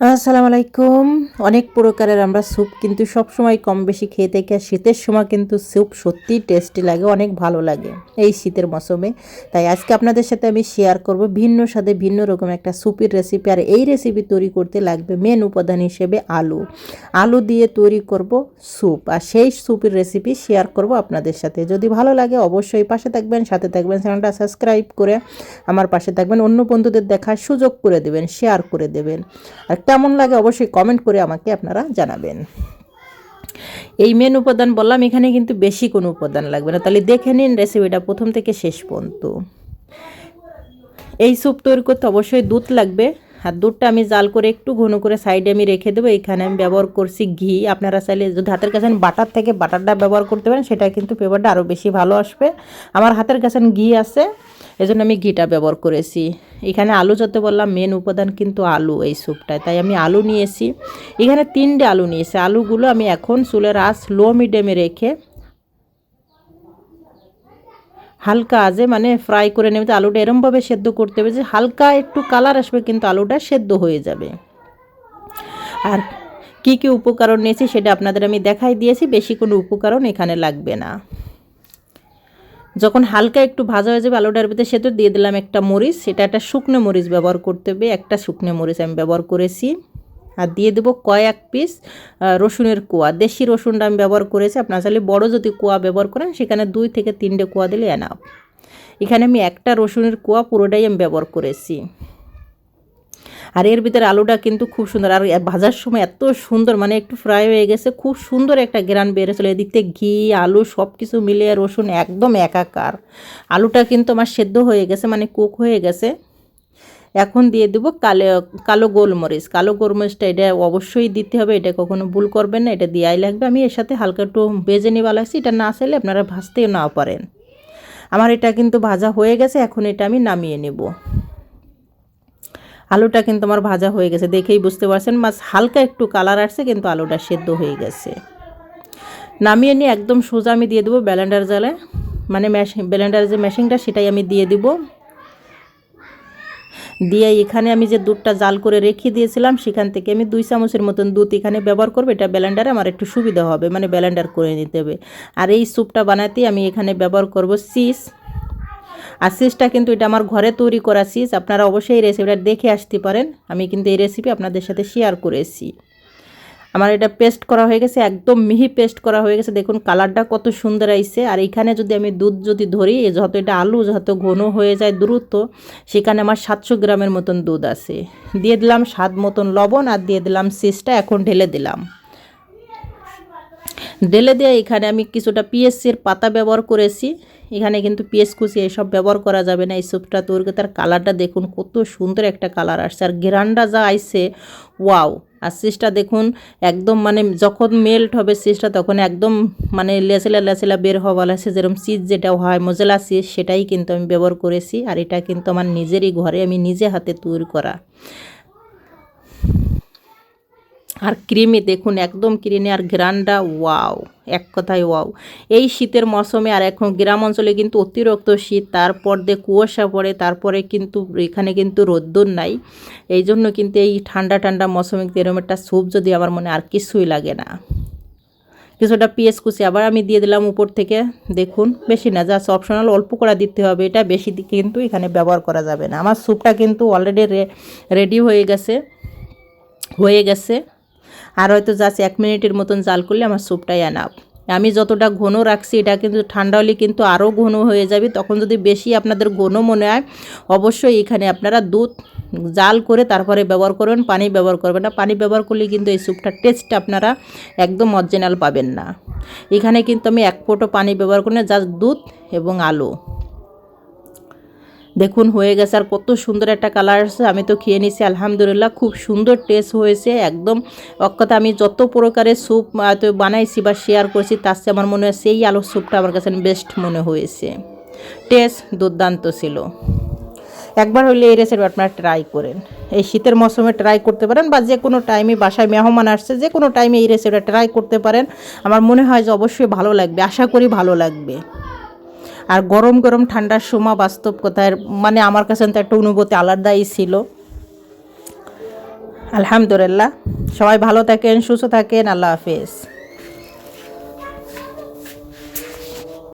আসসালামু আলাইকুম। অনেক প্রকারের আমরা স্যুপ কিন্তু সব সময় কম বেশি খেয়ে থাকি আর শীতের সময় কিন্তু স্যুপ সত্যিই টেস্টি লাগে, অনেক ভালো লাগে এই শীতের মৌসুমে। তাই আজকে আপনাদের সাথে আমি শেয়ার করব ভিন্ন স্বাদে ভিন্ন রকম একটা স্যুপের রেসিপি আর এই রেসিপি তৈরি করতে লাগবে মেন উপাদান হিসেবে আলু। আলু দিয়ে তৈরি করব স্যুপ, আর সেই স্যুপের রেসিপি শেয়ার করব আপনাদের সাথে। যদি ভালো লাগে অবশ্যই পাশে থাকবেন, সাথে থাকবেন, চ্যানেলটা সাবস্ক্রাইব করে আমার পাশে থাকবেন, অন্য বন্ধুদের দেখার সুযোগ করে দেবেন শেয়ার করে দেবেন। আর কেমন লাগে অবশ্যই কমেন্ট করে আমাকে আপনারা জানাবেন। এই মেন উপাদান বললাম, এখানে কিন্তু বেশি কোনো উপাদান লাগবে না। তাহলে দেখে নিন রেসিপিটা প্রথম থেকে শেষ পর্যন্ত। এই স্যুপ তৈরি করতে অবশ্যই দুধ লাগবে। আর দুধটা আমি জাল করে একটু ঘন করে সাইডে আমি রেখে দেবো। এখানে আমি ব্যবহার করছি ঘি। আপনারা চাইলে যদি হাতের কাছে বাটার থেকে বাটারটা ব্যবহার করতে পারেন, সেটা কিন্তু ফ্লেভারটা আরও বেশি ভালো আসবে। আমার হাতের কাছে ঘি আছে। এজন্য আমি ঘিটা ব্যবহার করেছি। এখানে আলু যত বললাম মেন উপাদান কিন্তু আলু এই স্যুপটায় তাই আমি আলু নিয়েছি। এখানে তিনটে আলু নিয়েছি। আলুগুলো আমি এখন চুলের আঁচ লো মিডিয়ামে রেখে হালকা আজে মানে ফ্রাই করে নেবে। আলুটা এরমভাবে সেদ্ধ করতে হবে যে হালকা একটু কালার আসবে কিন্তু আলুটা সেদ্ধ হয়ে যাবে। আর কি কি উপকরণ নিয়েছি সেটা আপনাদের আমি দেখাই দিয়েছি। বেশি কোনো উপকরণ এখানে লাগবে না। যখন হালকা একটু ভাজা হয়ে যাবে আলুটার ভিতরে তো দিয়ে দিলাম একটা মরিচ। সেটা একটা শুকনো মরিচ ব্যবহার করতে হবে। একটা শুকনো মরিচ আমি ব্যবহার করেছি। আর দিয়ে দেবো কয়েক পিস রসুনের কোয়া। দেশি রসুনটা আমি ব্যবহার করেছি। আপনার চাইলে বড়ো যদি কোয়া ব্যবহার করেন, সেখানে দুই থেকে তিনটে কোয়া দিলে এনাফ। এখানে আমি একটা রসুনের কোয়া পুরোটাই আমি ব্যবহার করেছি। আর এর ভিতরে আলুটা কিন্তু খুব সুন্দর। আর ভাজার সময় এত সুন্দর মানে একটু ফ্রাই হয়ে গেছে, খুব সুন্দর একটা গ্রান বেড়েছিল এদিক থেকে ঘি, আলু সব কিছু মিলিয়ে রসুন একদম একাকার। আলুটা কিন্তু আমার সেদ্ধ হয়ে গেছে মানে কুক হয়ে গেছে। এখন দিয়ে দেবো কালো কালো গোলমরিচ। কালো গোলমরিচটা এটা অবশ্যই দিতে হবে, এটা কখনো ভুল করবেন না, এটা দেওয়াই লাগবে। আমি এর সাথে হালকা একটু বেজে নিয়ে লাগছি এটা না চাইলে আপনারা ভাজতেও নাও পারেন। আমার এটা কিন্তু ভাজা হয়ে গেছে, এখন এটা আমি নামিয়ে নেব। আলুটা কিন্তু আমার ভাজা হয়ে গেছে। দেখেই বুঝতে পারছেন, মাছ হালকা একটু কালার আসছে, কিন্তু আলুটা সেদ্ধ হয়ে গেছে। নামিয়ে নিয়ে একদম সোজা আমি দিয়ে দেবো ব্যালেন্ডার জালে। মানে মেশিন ব্যালেন্ডার যে মেশিনটা সেটাই আমি দিয়ে দিব। দিয়ে এখানে আমি যে দুধটা জাল করে রেখে দিয়েছিলাম, সেখান থেকে আমি দুই চামচের মতন দুধ এখানে ব্যবহার করব। এটা ব্যালেন্ডারে আমার একটু সুবিধা হবে মানে ব্যালেন্ডার করে নিতে হবে। আর এই স্যুপটা বানাতে আমি এখানে ব্যবহার করব সিস আর সিসটা কিন্তু এটা আমার ঘরে তৈরি করা সিস আপনারা অবশ্যই এই রেসিপিটা দেখে আসতে পারেন। আমি কিন্তু এই রেসিপি আপনাদের সাথে শেয়ার করেছি। আমার এটা পেস্ট করা হয়ে গেছে, একদম মিহি পেস্ট করা হয়ে গেছে। দেখুন কালারটা কত সুন্দর আইছে। আর এখানে যদি আমি দুধ যদি ধরি যত এটা আলু যত ঘন হয়ে যায় দ্রুত, সেখানে আমার সাতশো গ্রামের মতন দুধ আছে। দিয়ে দিলাম স্বাদ মতন লবণ আর দিয়ে দিলাম সিসটা এখন ঢেলে দিলাম। ঢেলে দিয়ে এখানে আমি কিছুটা পিএসসির পাতা ব্যবহার করেছি। এখানে কিন্তু পিএস কুচি এসব ব্যবহার করা যাবে না, এই স্যুপটা তৈরি তার কালারটা দেখুন কত সুন্দর একটা কালার আসছে, আর গ্রান্ডা যা আইছে, ওয়াও। আর সিসটা দেখুন, একদম মানে যখন মেল্ট হবে সিসটা তখন একদম মানে লেচেলা লেচেলা বের হওয়া লাগছে, যেরকম চিজ যেটা হয় মজেলা চিজ সেটাই কিন্তু আমি ব্যবহার করেছি, আর এটা কিন্তু আমার নিজেরই ঘরে, আমি নিজে হাতে তৈরি করা। আর ক্রিমি, দেখুন, একদম ক্রিমি আর গ্রান্ডা, ওয়াও, এক কথায় ওয়াও। এই শীতের মৌসুমে আর এখন গ্রাম অঞ্চলে কিন্তু অতিরিক্ত শীত, তারপর দিয়ে কুয়াশা পড়ে, তারপরে কিন্তু এখানে কিন্তু রোদ্দুর নাই। এই জন্য কিন্তু এই ঠান্ডা ঠান্ডা মৌসুমে এরকম একটা স্যুপ যদি আমার মনে আর কিছুই লাগে না। কিছুটা পিএস কুচি আবার আমি দিয়ে দিলাম উপর থেকে, দেখুন, বেশি না, জাস্ট অপশনাল অল্প করে দিতে হবে, এটা বেশি কিন্তু এখানে ব্যবহার করা যাবে না। আমার স্যুপটা কিন্তু অলরেডি রেডি হয়ে গেছে হয়ে গেছে। আর হয়তো জাস্ট এক মিনিটের মতন জাল করলে আমার স্যুপটাই এনাফ আমি যতটা ঘন রাখছি, এটা কিন্তু ঠান্ডা হলে কিন্তু আরও ঘন হয়ে যাবে। তখন যদি বেশি আপনাদের ঘন মনে হয়, অবশ্যই এখানে আপনারা দুধ জাল করে তারপরে ব্যবহার করবেন, পানি ব্যবহার করবেন না। পানি ব্যবহার করলে কিন্তু এই স্যুপটার টেস্ট আপনারা একদম অরিজিনাল পাবেন না। এখানে কিন্তু আমি এক ফোটো পানি ব্যবহার করি না জাস্ট দুধ এবং আলু। দেখুন, হয়ে গেছে। আর কত সুন্দর একটা কালার আসছে। আমি তো খেয়ে নিছি আলহামদুলিল্লাহ। খুব সুন্দর টেস্ট হয়েছে, একদম অক্ষতা। আমি যত প্রকারের স্যুপ বানাইছি বা শেয়ার করছি, তার চেয়ে আমার মনে হয় সেই আলুর স্যুপটা আমার কাছে বেস্ট মনে হয়েছে। টেস্ট দুর্দান্ত ছিল। একবার হলে এই রেসিপি আপনারা ট্রাই করেন। এই শীতের মৌসুমে ট্রাই করতে পারেন বা যে কোনো টাইমে বাসায় মেহমান আসছে, যে কোনো টাইমে এই রেসিপিটা ট্রাই করতে পারেন। আমার মনে হয় যে অবশ্যই ভালো লাগবে, আশা করি ভালো লাগবে। আর গরম গরম ঠান্ডার সময় বাস্তব কথায় মানে আমার কাছে তো একটা অনুভূতি আলাদাই ছিল। আলহামদুলিল্লাহ, সবাই ভালো থাকেন, সুস্থ থাকেন, আল্লাহ হাফিজ।